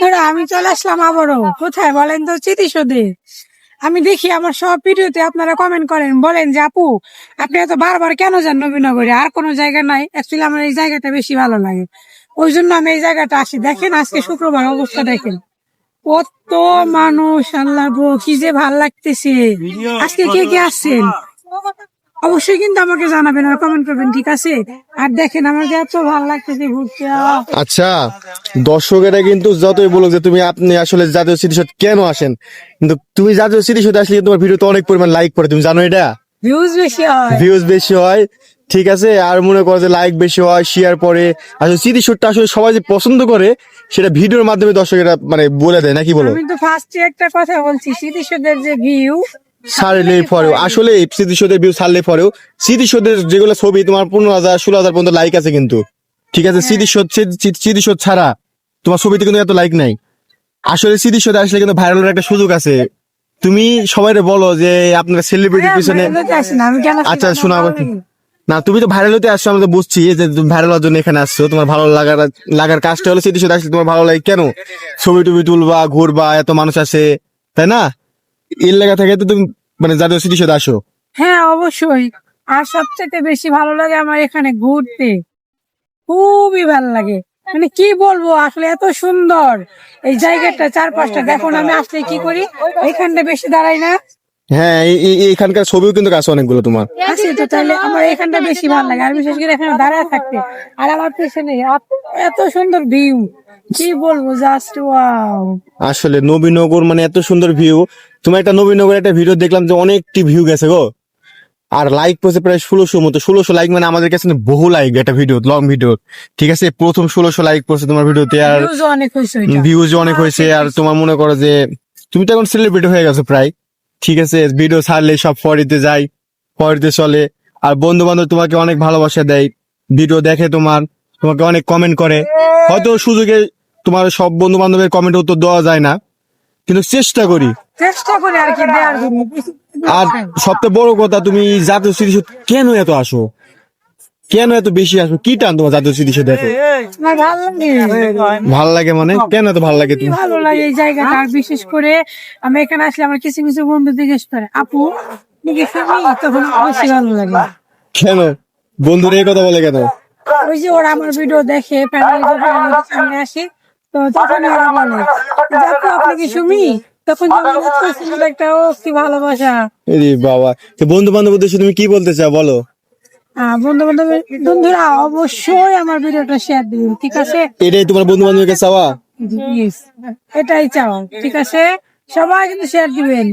ধরো আমি চলে আসলাম আবারও। কোথায় বলেন তো চিতিসদে আমি দেখি আমার সব ভিডিওতে আপনারা কমেন্ট করেন, বলেন যে, আপু, আপনি এত বারবার কেন যান নবীনগরে? আর কোনো জায়গা নাই। অ্যাকচুয়ালি আমার এই জায়গাটা বেশি ভালো লাগে। ওই জন্য আমি এই জায়গাটা আসি। দেখেন আজকে শুক্রবার অবস্থা দেখেন। কত মানুষ, আল্লাহ কি যে ভালো লাগতেছে। আজকে কে কে আসছেন? অবশ্যই কিন্তু আমাকে জানাবেন আর কমেন্ট করবেন, ঠিক আছে? আর দেখেন আমাকে এত ভালো লাগতেছে ঘুরতে। আচ্ছা। দর্শকেরা কিন্তু যতই বলো যে তুমি আপনি আসলে জাতীয় স্মৃতিসৌধ কেন আসেন? কিন্তু তুমি জাতীয় স্মৃতিসৌধে আসলে তোমার ভিডিওতে অনেক পরিমাণ লাইক পড়ে তুমি জানো এটা? ভিউজ বেশি হয়। ভিউজ বেশি হয় ঠিক আছে? আর মনে করো যে লাইক বেশি হয় শেয়ার পরে। আসলে স্মৃতিসৌধটা আসলে সবাই যে পছন্দ করে সেটা ভিডিওর মাধ্যমে দর্শকেরা মানে বলে দেয় নাকি বলো? আমি তো ফার্স্টে একটা কথা বলছি স্মৃতিসৌধের যে ভিউ সারলে পরেও আসলে স্মৃতিসৌধের ভিউ সারলে পরেও স্মৃতিসৌধের যেগুলো ছবি তোমার পনেরো হাজার ষোলো হাজার পর্যন্ত লাইক আছে কিন্তু। ঠিক আছে স্মৃতিসৌধ স্মৃতি- স্মৃতিসৌধ ছাড়া তোমার ছবিতে কিন্তু এত লাইক নাই। আসলে স্মৃতিসৌধে আসলে কিন্তু ভাইরালের একটা সুযোগ আছে। তুমি সবাই বলো যে আপনার সেলিব্রিটির পিছনে আচ্ছা শোনো না তুমি তো ভাইরাল হতে আসছো আমরা তো বুঝছি যে তুমি ভাইরাল হওয়ার জন্য এখানে আসছো। তোমার ভালো লাগার লাগার কাজটা হলো স্মৃতিসৌধ আসলে তোমার ভালো লাগে। কেন? ছবি টবি তুলবা ঘুরবা এত মানুষ আসে তাই না? এর লাগা থেকে তো তুমি মানে জাতীয় স্মৃতিসৌধ আসো। হ্যাঁ অবশ্যই। আর সবচেয়ে বেশি ভালো লাগে আমার এখানে ঘুরতে। খুবই ভালো লাগে। মানে কি বলব আসলে এত সুন্দর। এই জায়গাটা চারপাশটা দেখুন আমি আসলে কি করি? এখানটা বেশি দাঁড়াই না। হ্যাঁ এখানকার ছবিও কিন্তু আছে অনেকগুলো তোমার। আসি তো তাহলে আমার এখানটা বেশি ভালো লাগে। আর বিশেষ করে এখানে দাঁড়ায় থাকতে। আর আমার পেছনে এত- এত সুন্দর ভিউ কি বলব জাস্ট ওয়াও আসলে নবীনগর মানে এত সুন্দর ভিউ তোমার একটা নবীনগর একটা ভিডিও দেখলাম যে অনেকটি ভিউ গেছে গো। আর লাইক পড়ছে প্রায় ষোলোশো মতো। ষোলোশো লাইক মানে আমাদের কাছে বহু লাইক একটা ভিডিও লং ভিডিও ঠিক আছে? প্রথম ষোলোশো লাইক পড়ছে তোমার ভিডিওতে আর ভিউজ অনেক হয়েছে ভিউজ অনেক হয়েছে আর তোমার মনে করো যে তুমি তো এখন সেলিব্রিটি হয়ে গেছো প্রায়। ঠিক আছে? ভিডিও ছাড়লে সব ফরিতে যায় ফরিতে চলে। আর বন্ধু বান্ধব তোমাকে অনেক ভালোবাসা দেয়। ভিডিও দেখে তোমার তোমাকে অনেক কমেন্ট করে। হয়তো সুযোগে তোমার সব বন্ধু বান্ধবের কমেন্ট উত্তর দেওয়া যায় না। কিন্তু চেষ্টা করি। চেষ্টা করি আর কি দেওয়ার জন্য। আর সবচেয়ে বড় কথা তুমি জাতীয় স্মৃতিসৌধ কেন এত আসো? কেন এত বেশি আসো? কি টান তোমার জাতীয় স্মৃতিসৌধ দেখো ভালো লাগে। মানে? কেন এত ভালো লাগে তুমি? ভালো লাগে এই জায়গাটা আর বিশেষ করে আমি এখানে আসলে আমার কিছু কিছু বন্ধু জিজ্ঞেস করে আপু তখন বেশি ভালো লাগে। কেন? বন্ধুরা এই কথা বলে কেন? ওই যে ওরা আমার ভিডিও দেখে ফ্যামিলি সামনে আসি তো তখন ওরা বলে আপনি কি শুনি? তখন একটা কি ভালোবাসা। এরে বাবা তো বন্ধু বান্ধব উদ্দেশ্যে তুমি কি বলতে চাও বলো? বন্ধু বান্ধব বন্ধুরা অবশ্যই আমার ভিডিওটা শেয়ার দিন ঠিক আছে? এটাই তোমার বন্ধু চাওয়া? এটাই চাও ঠিক আছে? সবাই কিন্তু শেয়ার দিবেন।